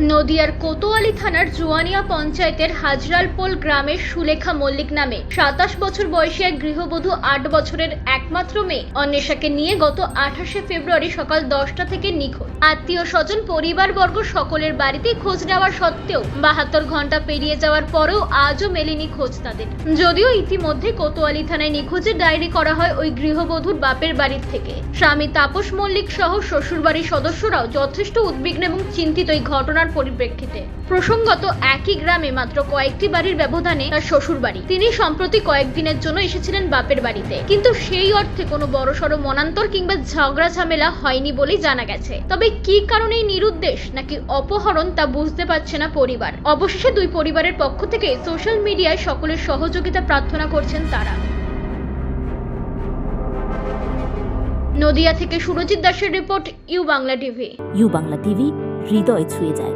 নদিয়ার কোতোয়ালি থানার জুয়ানিয়া পঞ্চায়েতের হাজরালপোল গ্রামের সুলেখা মল্লিক নামে সাতাশ বছর বয়সী এক গৃহবধূ আট বছরের একমাত্র মেয়ে। অন্বেষাকে নিয়ে গত আঠাশে ফেব্রুয়ারি সকাল দশটা থেকে নিখোঁজ। আত্মীয় স্বজন, পরিবারবর্গ সকলের বাড়িতে খোঁজ নেওয়ার সত্ত্বেও বাহাত্তর ঘণ্টা পেরিয়ে যাওয়ার পরেও আজও মেলেনি খোঁজ তাদের। যদিও ইতিমধ্যে কোতোয়ালি থানায় নিখোঁজের ডায়েরি করা হয় ওই গৃহবধূর বাপের বাড়ির থেকে। স্বামী তাপস মল্লিক সহ শ্বশুরবাড়ির সদস্যরাও যথেষ্ট উদ্বিগ্ন এবং চিন্তিত এই ঘটনার পরিপ্রেক্ষিতে। প্রসঙ্গত, একই গ্রামে মাত্র কয়েকটি বাড়ির ব্যবধানে তার শ্বশুর বাড়ি তিনি সম্প্রতি কয়েকদিনের জন্য এসেছিলেন বাপের বাড়িতে। কিন্তু সেই অর্থে কোনো বড়সড় মনান্তর কিংবা ঝগড়া ঝামেলা হয়নি বলেই জানা গেছে। তবে কি কারণে নিরুদ্দেশ নাকি অপহরণ তা বুঝতে পারছে না পরিবার। অবশেষে দুই পরিবারের পক্ষ থেকে সোশ্যাল মিডিয়ায় সকলের সহযোগিতা প্রার্থনা করছেন তারা। নদিয়া থেকে সুরজিৎ দাসের report U Bangla TV. U Bangla TV, হৃদয় ছুঁয়ে যায়।